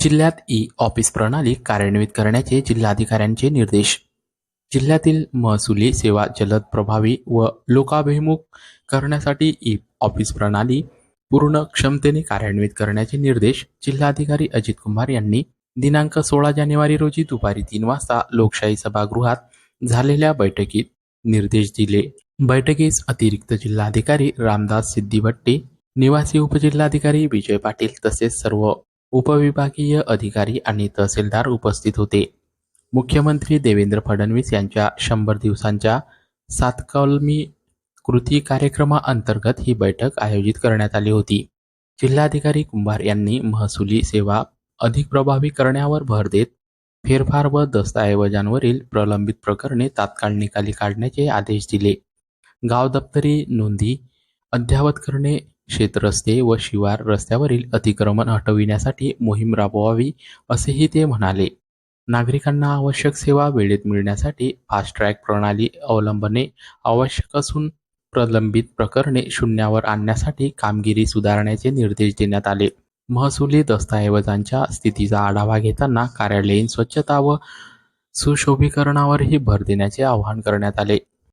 जिल्ह्यात e office प्रणाली कार्यान्वित करण्याचे जिल्हाधिकाऱ्यांचे निर्देश. जिल्ह्यातील महसुली सेवा जलद प्रभावी व लोकाभिमुख करण्यासाठी ई ऑफिस प्रणाली पूर्ण क्षमतेने कार्यान्वित करण्याचे निर्देश जिल्हाधिकारी अजित कुमार यांनी दिनांक सोळा जानेवारी रोजी दुपारी तीन वाजता लोकशाही सभागृहात झालेल्या बैठकीत निर्देश दिले. बैठकीस अतिरिक्त जिल्हाधिकारी रामदास सिद्दीभट्टी निवासी उपजिल्हाधिकारी विजय पाटील तसेच सर्व उपविभागीय अधिकारी आणि तहसीलदार उपस्थित होते. मुख्यमंत्री देवेंद्र फडणवीस यांच्या शंभर दिवसांच्या सातकलमी कृती कार्यक्रमाअंतर्गत ही बैठक आयोजित करण्यात आली होती. जिल्हाधिकारी कुंभार यांनी महसुली सेवा अधिक प्रभावी करण्यावर भर देत फेरफार व दस्तऐवजांवरील प्रलंबित प्रकरणे तात्काळ निकाली काढण्याचे आदेश दिले. गाव दप्तरी नोंदी अद्ययावत करणे शेतरस्ते व शिवार रस्त्यावरील अतिक्रमण हटविण्यासाठी मोहीम राबवावी असेही ते म्हणाले. नागरिकांना आवश्यक सेवा वेळेत मिळण्यासाठी फास्ट ट्रॅक प्रणाली अवलंबणे आवश्यक असून प्रलंबित प्रकरणे शून्यावर आणण्यासाठी कामगिरी सुधारण्याचे निर्देश देण्यात आले. महसुली दस्तऐवजांच्या स्थितीचा आढावा घेताना कार्यालयीन स्वच्छता व सुशोभीकरणावरही भर देण्याचे आवाहन करण्यात आले.